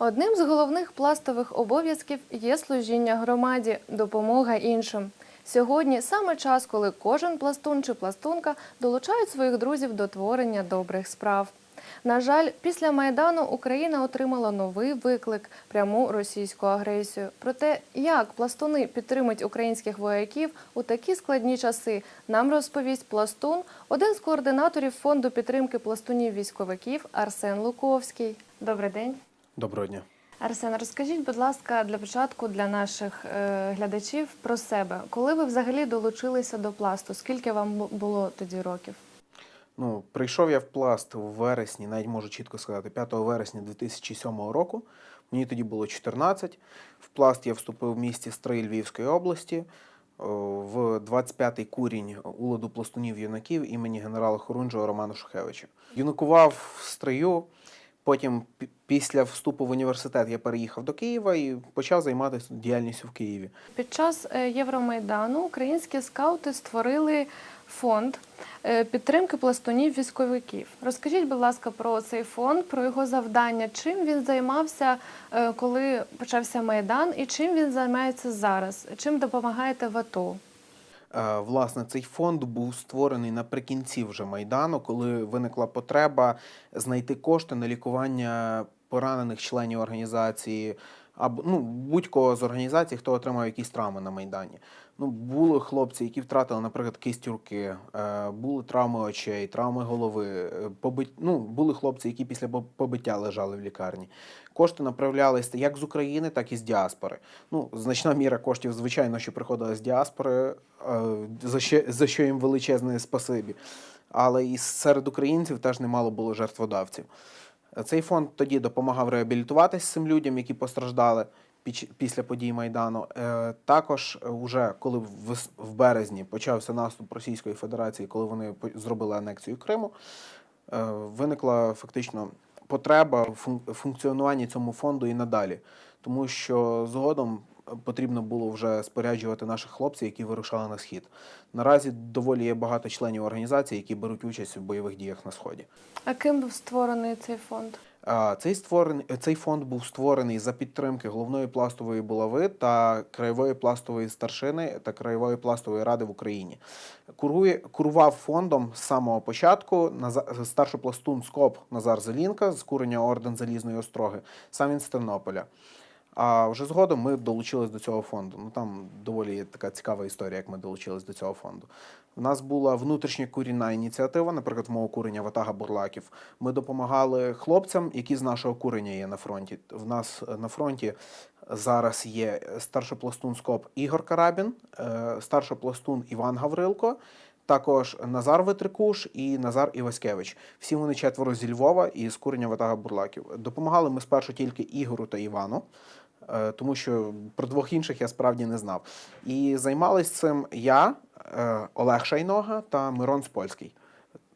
Одним з головних пластових обов'язків є служіння громаді, допомога іншим. Сьогодні саме час, коли кожен пластун чи пластунка долучають своїх друзів до творення добрих справ. На жаль, після майдану Україна отримала новий виклик пряму російську агресію. Про те, як пластуни підтримують українських вояків у такі складні часи, нам розповість пластун, один з координаторів фонду підтримки пластунів військовиків Арсен Луковський. Добрий день. Доброго дня. Арсен, розкажіть, будь ласка, для початку для наших е, глядачів про себе. Коли ви взагалі долучилися до пласту? Скільки вам було тоді років? Ну, прийшов я в пласт у вересні, навіть можу чітко сказати, 5 вересня 2007 року. Мені тоді було 14. В пласт я вступив в місті Стрий Львівської області в 25-й курінь уладу пластунів юнаків імені генерала Хорунжого Романа Шухевича. Юнакував в стрию. Потім, після вступу в університет, я переїхав до Києва і почав займатися діяльністю в Києві. Під час е, Євромайдану українські скаути створили фонд е, підтримки пластунів військовиків. Розкажіть, будь ласка, про цей фонд, про його завдання, чим він займався, е, коли почався майдан, і чим він займається зараз? Чим допомагаєте в АТО? Е, Власне, цей фонд був створений наприкінці вже майдану, коли виникла потреба знайти кошти на лікування поранених членів організації або ну будь-кого з організацій, хто отримав якісь травми на майдані. Ну були хлопці, які втратили, наприклад, кисть руки, е, були травми очей, травми голови. е, Побит... Ну, були хлопці, які після побиття лежали в лікарні. Кошти направлялися як з України, так і з діаспори. Ну, значна міра коштів, звичайно, що приходила з діаспори, е, за що, за що їм величезне спасибі. Але і серед українців теж немало було жертводавців. Цей фонд тоді допомагав реабілітуватись цим людям, які постраждали після подій Майдану. Е, Також, уже коли в березні почався наступ Російської Федерації, коли вони зробили анексію Криму, е, виникла фактично потреба в функціонуванні цьому фонду і надалі, тому що згодом е, потрібно було вже споряджувати наших хлопців, які вирушали на схід. Наразі доволі є багато членів організації, які беруть участь у бойових діях на сході. А ким був створений цей фонд? Цей створений цей фонд був створений за підтримки головної пластової булави та краєвої пластової старшини та краєвої пластової ради в Україні. Курує курував фондом з самого початку старшопластун СКОП Назар Зелінка з курення орден Залізної Остроги, сам він з Тернополя. А вже згодом ми долучились до цього фонду. Ну там доволі є така цікава історія, як ми долучились до цього фонду. У нас була внутрішня курінна ініціатива, наприклад, мого курення Ватага Бурлаків. Ми допомагали хлопцям, які з нашого курення є на фронті. В нас е, на фронті зараз є старшопластун СКОП Ігор Карабін, е, старшопластун Іван Гаврилко. Також Назар Витрикуш і Назар Іваськевич. Всі вони четверо зі Львова і з курення Ватага Бурлаків. Допомагали ми спершу тільки Ігору та Івану, тому що про двох інших я справді не знав. І займались цим я, е, Олег Шайнога та Мирон Спольський.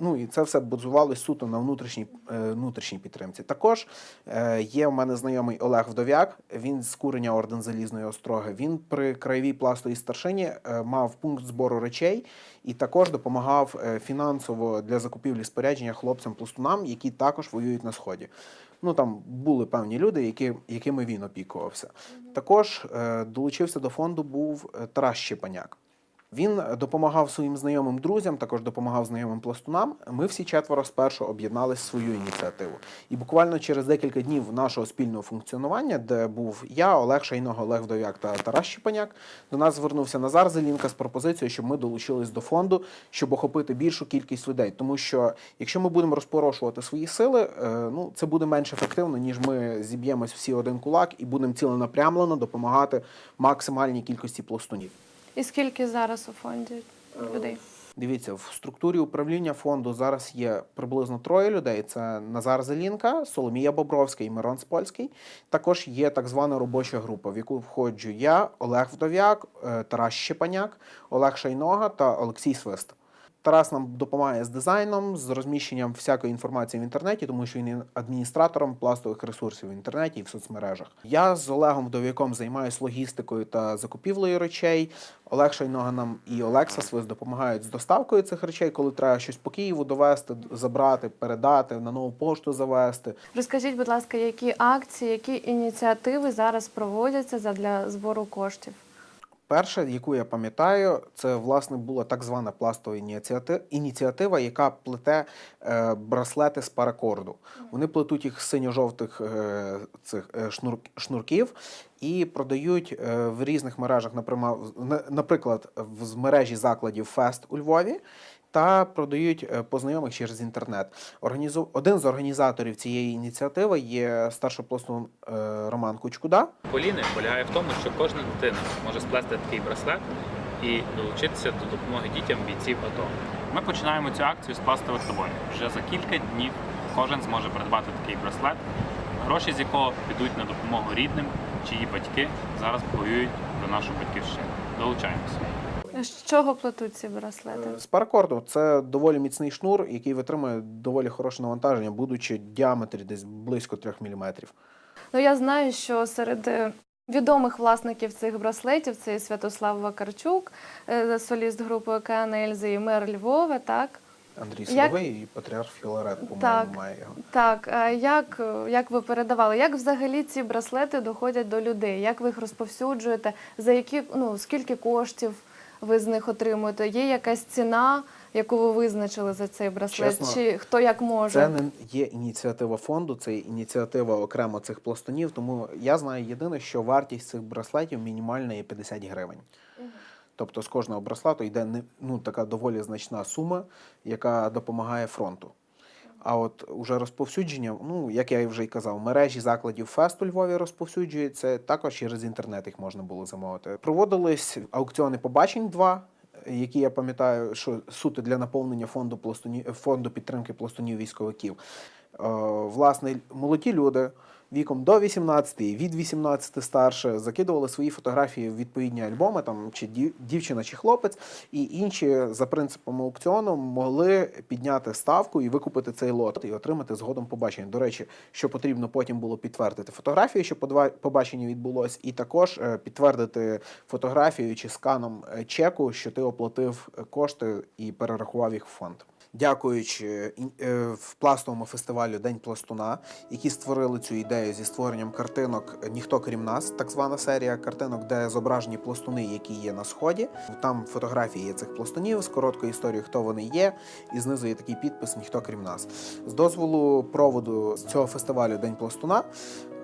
Ну і це все базувалось суто на внутрішній, е, внутрішній підтримці. Також е, є у мене знайомий Олег Вдовяк. Він з курення орден Залізної Остроги. Він при краєвій пластовій старшині е, мав пункт збору речей і також допомагав е, фінансово для закупівлі спорядження хлопцям-пластунам, які також воюють на сході. Ну там були певні люди, які, якими він опікувався. Також е, долучився до фонду був е, Тарас Щепаняк. Він допомагав своїм знайомим друзям, також допомагав знайомим пластунам. Ми всі четверо спершу об'єднали свою ініціативу. І буквально через декілька днів нашого спільного функціонування, де був я, Олег Шайного, Олег Вдовяк та Тарас Щепаняк, до нас звернувся Назар Зелінка з пропозицією, щоб ми долучились до фонду, щоб охопити більшу кількість людей. Тому що якщо ми будемо розпорошувати свої сили, е, ну це буде менш ефективно, ніж ми зіб'ємось всі один кулак і будемо ціленапрямлено допомагати максимальній кількості пластунів. І скільки зараз у фонді людей? Дивіться, в структурі управління фонду зараз є приблизно троє людей: це Назар Зелінка, Соломія Бобровська і Мирон Спольський. Також є так звана робоча група, в яку входжу я, Олег Вдовяк, е, Тарас Щепаняк, Олег Шайнога та Олексій Свист. Тарас нам допомагає з дизайном, з розміщенням всякої інформації в інтернеті, тому що він адміністратором пластових ресурсів в інтернеті і в соцмережах. Я з Олегом Вдов'яком займаюся логістикою та закупівлею речей. Олег Шайнога нам і Олекса Свис допомагають з доставкою цих речей, коли треба щось по Києву довести, забрати, передати, на нову пошту завести. Розкажіть, будь ласка, які акції, які ініціативи зараз проводяться для збору коштів? Перша, яку я пам'ятаю, це власне була так звана пластова ініціатива, яка плете е, браслети з паракорду. Вони плетуть їх з синьо-жовтих е, цих е, шнур, шнурків і продають в різних мережах, наприклад, в мережі закладів Фест у Львові. Та продають е, по знайомих через інтернет. Організу... Один з організаторів цієї ініціативи є старший е, Роман Кучкуда. Поліни полягає в тому, що кожна дитина може сплести такий браслет і долучитися до допомоги дітям бійців АТО. Ми починаємо цю акцію з пластових наборів. Вже за кілька днів кожен зможе придбати такий браслет, гроші з якого підуть на допомогу рідним, чиї батьки зараз воюють за нашу батьківщину. Долучаємося. З чого плетуть ці браслети? З паракорду це доволі міцний шнур, який витримує доволі хороше навантаження, будучи в діаметрі десь близько 3 мм. Ну я знаю, що серед е, відомих власників цих браслетів це і Святослав Вакарчук, е, соліст групи Океан Ельзи і мер Львова, так? Андрій Як- і патріарх Філарет, по-моєму, Так. має його. Так, а як, е, як ви передавали? Як взагалі ці браслети доходять до людей? Як ви їх розповсюджуєте? За які ну скільки коштів ви з них отримуєте? Є якась ціна, яку ви визначили за цей браслет? Чесно, Чи хто як може? Це не є ініціатива фонду, це ініціатива окремо цих пластунів. Тому я знаю єдине, що вартість цих браслетів мінімальна є 50 гривень. Тобто з кожного браслету йде ну, така доволі значна сума, яка допомагає фронту. А от уже розповсюдження, ну як я вже й казав, мережі закладів фест у Львові розповсюджується, також через інтернет їх можна було замовити. Проводились аукціони побачень два, які я пам'ятаю, що суто для наповнення фонду пластуні, фонду підтримки пластунів військовиків. Е, власне, молоді люди віком до 18 і від 18 старше закидували свої фотографії в відповідні альбоми, там чи дів- дівчина, чи хлопець, і інші за принципом аукціону могли підняти ставку і викупити цей лот і отримати згодом побачення. До речі, що потрібно потім було підтвердити фотографію, що побачення відбулось, і також е, підтвердити фотографію чи сканом е, чеку, що ти оплатив е, кошти і перерахував їх в фонд. Дякуючи е, в пластовому фестивалю День пластуна, які створили цю ідею зі створенням картинок Ніхто крім нас, так звана серія картинок, де зображені пластуни, які є на сході. Там фотографії є цих пластунів з короткою історією, хто вони є, і знизу є такий підпис Ніхто крім нас. З дозволу проводу цього фестивалю День пластуна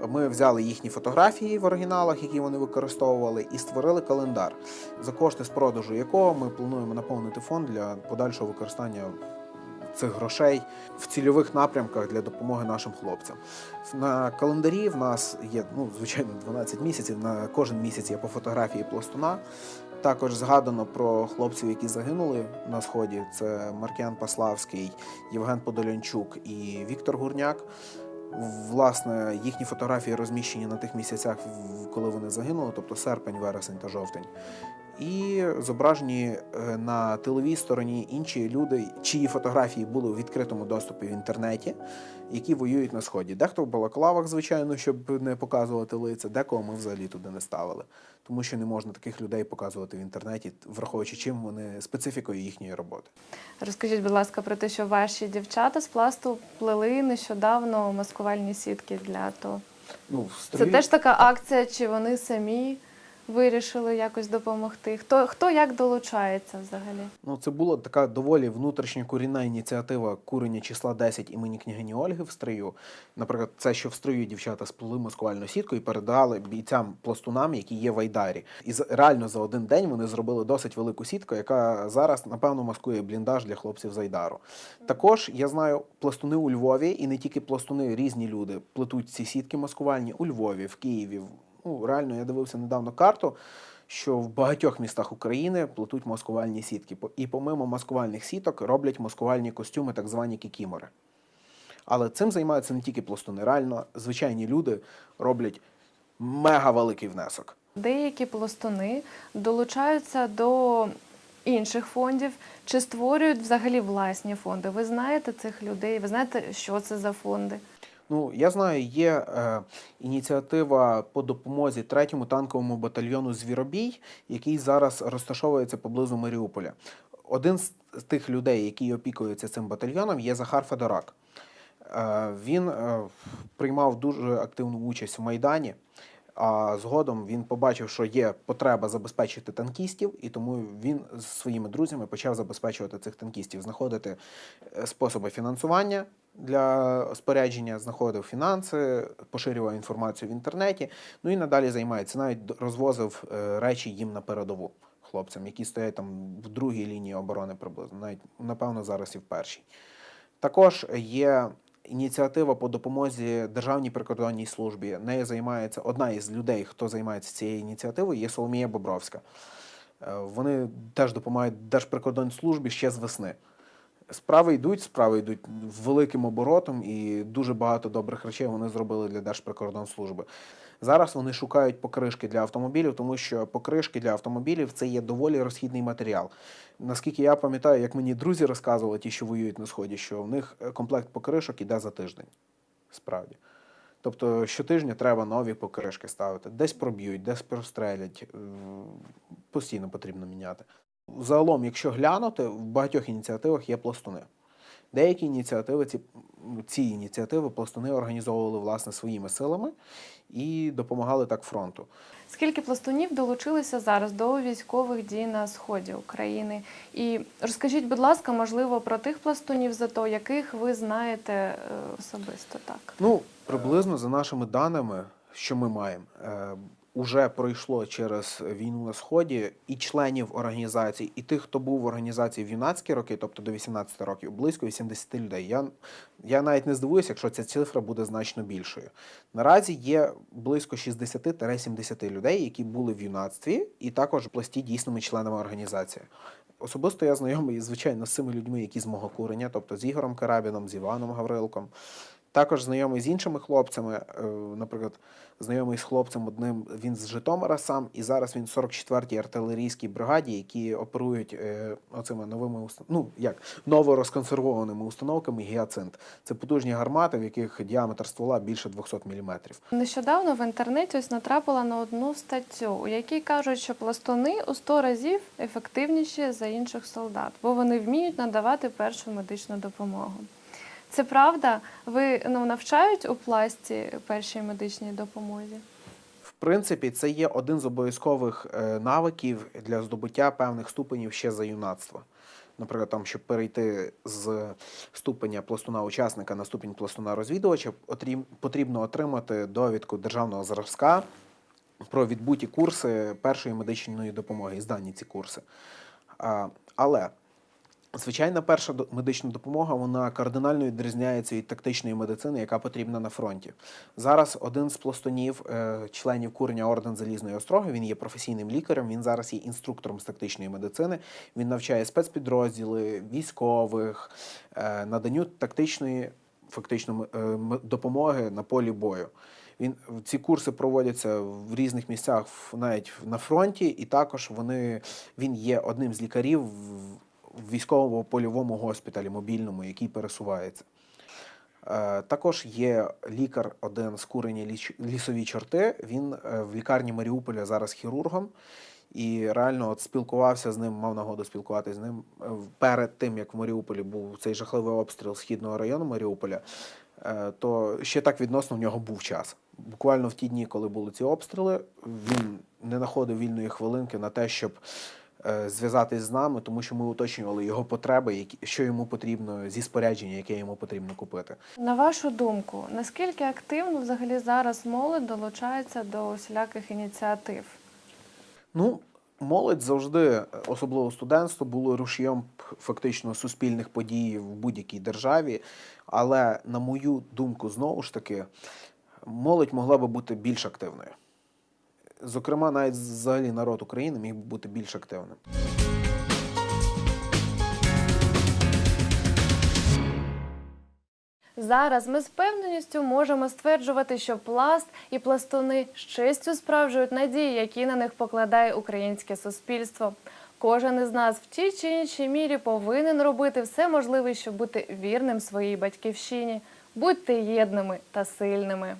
ми взяли їхні фотографії в оригіналах, які вони використовували, і створили календар, за кошти з продажу якого ми плануємо наповнити фонд для подальшого використання цих грошей в цільових напрямках для допомоги нашим хлопцям. На календарі в нас є, ну, звичайно, 12 місяців. На кожен місяць є по фотографії пластуна. Також згадано про хлопців, які загинули на сході. Це Маркіан Паславський, Євген Подолянчук і Віктор Гурняк. Власне, їхні фотографії розміщені на тих місяцях, коли вони загинули, тобто серпень, вересень та жовтень. І зображені е, на тиловій стороні інші люди, чиї фотографії були у відкритому доступі в інтернеті, які воюють на сході. Дехто в балаклавах, звичайно, щоб не показувати лиця, декого ми взагалі туди не ставили, тому що не можна таких людей показувати в інтернеті, враховуючи чим вони специфікою їхньої роботи. Розкажіть, будь ласка, про те, що ваші дівчата з пласту плели нещодавно маскувальні сітки для АТО. Ну, в Це теж така акція, чи вони самі вирішили якось допомогти? Хто, хто як долучається взагалі? Ну, це була така доволі внутрішня курінна ініціатива курення числа 10 імені княгині Ольги в стрию. Наприклад, це, що в стрию дівчата сплели маскувальну сітку і передали бійцям пластунам, які є в Айдарі. І реально за один день вони зробили досить велику сітку, яка зараз, напевно, маскує бліндаж для хлопців з Айдару. Також я знаю пластуни у Львові, і не тільки пластуни, різні люди плетуть ці сітки маскувальні у Львові, в Києві. Ну, реально, я дивився недавно карту що в багатьох містах України плетуть маскувальні сітки. І помимо маскувальних сіток роблять маскувальні костюми, так звані кікімори. Але цим займаються не тільки пластуни. Реально, звичайні люди роблять мега великий внесок. Деякі пластуни долучаються до інших фондів, чи створюють взагалі власні фонди? Ви знаєте цих людей? Ви знаєте, що це за фонди? Ну, я знаю, є е, ініціатива по допомозі третьому танковому батальйону Звіробій, який зараз розташовується поблизу Маріуполя. Один з тих людей, який опікується цим батальйоном, є Захар Федорак. Е, він е, приймав дуже активну участь в Майдані. А згодом він побачив, що є потреба забезпечити танкістів, і тому він з своїми друзями почав забезпечувати цих танкістів, знаходити е, способи фінансування для спорядження, знаходив фінанси, поширював інформацію в інтернеті. Ну і надалі займається. Навіть розвозив е, речі їм на передову хлопцям, які стоять там в другій лінії оборони приблизно, навіть напевно зараз і в першій. Також є ініціатива по допомозі Державній прикордонній службі. Нею займається одна із людей, хто займається цією ініціативою, є Соломія Бобровська. Е, Вони теж допомагають Держприкордонслужбі ще з весни. Справи йдуть, справи йдуть великим оборотом, і дуже багато добрих речей вони зробили для Держприкордонслужби. Зараз вони шукають покришки для автомобілів, тому що покришки для автомобілів це є доволі розхідний матеріал. Наскільки я пам'ятаю, як мені друзі розказували, ті, що воюють на сході, що в них е, комплект покришок іде за тиждень. Справді. Тобто щотижня треба нові покришки ставити. Десь проб'ють, десь прострелять. е, Постійно потрібно міняти. Загалом, якщо глянути, в багатьох ініціативах є пластуни. Деякі ініціативи, ці, ці ініціативи пластуни організовували власне своїми силами і допомагали так фронту. Скільки пластунів долучилися зараз до військових дій на сході України? І розкажіть, будь ласка, можливо, про тих пластунів зато, яких ви знаєте е, особисто так. Ну, приблизно за нашими даними, що ми маємо, е, уже пройшло через війну на сході і членів організацій, і тих, хто був в організації в юнацькі роки, тобто до 18 років, близько 80 людей. Я, я навіть не здивуюся, якщо ця цифра буде значно більшою. Наразі є близько 60-70 людей, які були в юнацтві, і також пласті дійсними членами організації. Особисто я знайомий, звичайно, з цими людьми, які з мого курення, тобто з Ігорем Карабіном, з Іваном Гаврилком. Також знайомий з іншими хлопцями. е, Наприклад, знайомий з хлопцем одним, він з Житомира сам, і зараз він в 44-й артилерійській бригаді, які оперують е, оцими новими ну, як, новорозконсервованими установками гіацинт. Це потужні гармати, в яких діаметр ствола більше 200 мм. Нещодавно в інтернеті ось натрапила на одну статтю, у якій кажуть, що пластуни у 100 разів ефективніші за інших солдат, бо вони вміють надавати першу медичну допомогу. Це правда? Ви ну, навчають у пласті першій медичній допомозі? В принципі, це є один з обов'язкових е, навиків для здобуття певних ступенів ще за юнацтва. Наприклад, там, щоб перейти з ступеня пластуна-учасника на ступінь пластуна-розвідувача, потрібно отримати довідку державного зразка про відбуті курси першої медичної допомоги здані ці курси. Але Звичайна перша медична допомога вона кардинально відрізняється від тактичної медицини, яка потрібна на фронті. Зараз один з пластунів, е, членів курення орден Залізної Остроги, він є професійним лікарем. Він зараз є інструктором з тактичної медицини. Він навчає спецпідрозділи, військових, е, наданню тактичної фактично е, допомоги на полі бою. Він ці курси проводяться в різних місцях, навіть на фронті, і також вони він є одним з лікарів в- військово-польовому госпіталі мобільному, який пересувається. Е, Також є лікар один з курення ліч- лісові чорти. Він е, в лікарні Маріуполя зараз хірургом. І реально от спілкувався з ним, мав нагоду спілкуватися з ним е, перед тим, як в Маріуполі був цей жахливий обстріл східного району Маріуполя. То ще так відносно в нього був час. Буквально в ті дні, коли були ці обстріли, він не знаходив вільної хвилинки на те, щоб зв'язатись з нами, тому що ми уточнювали його потреби, які, що йому потрібно зі спорядження, яке йому потрібно купити. На вашу думку, наскільки активно взагалі зараз молодь долучається до усіляких ініціатив? Ну, молодь завжди, особливо студентство, було рушієм фактично суспільних подій в будь-якій державі. Але, на мою думку, знову ж таки, молодь могла би бути більш активною. Зокрема, навіть взагалі народ України міг би бути більш активним. Зараз ми з певненістю можемо стверджувати, що пласт і пластуни з честю справжують надії, які на них покладає українське суспільство. Кожен із нас в тій чи іншій мірі повинен робити все можливе, щоб бути вірним своїй батьківщині. Будьте єдними та сильними.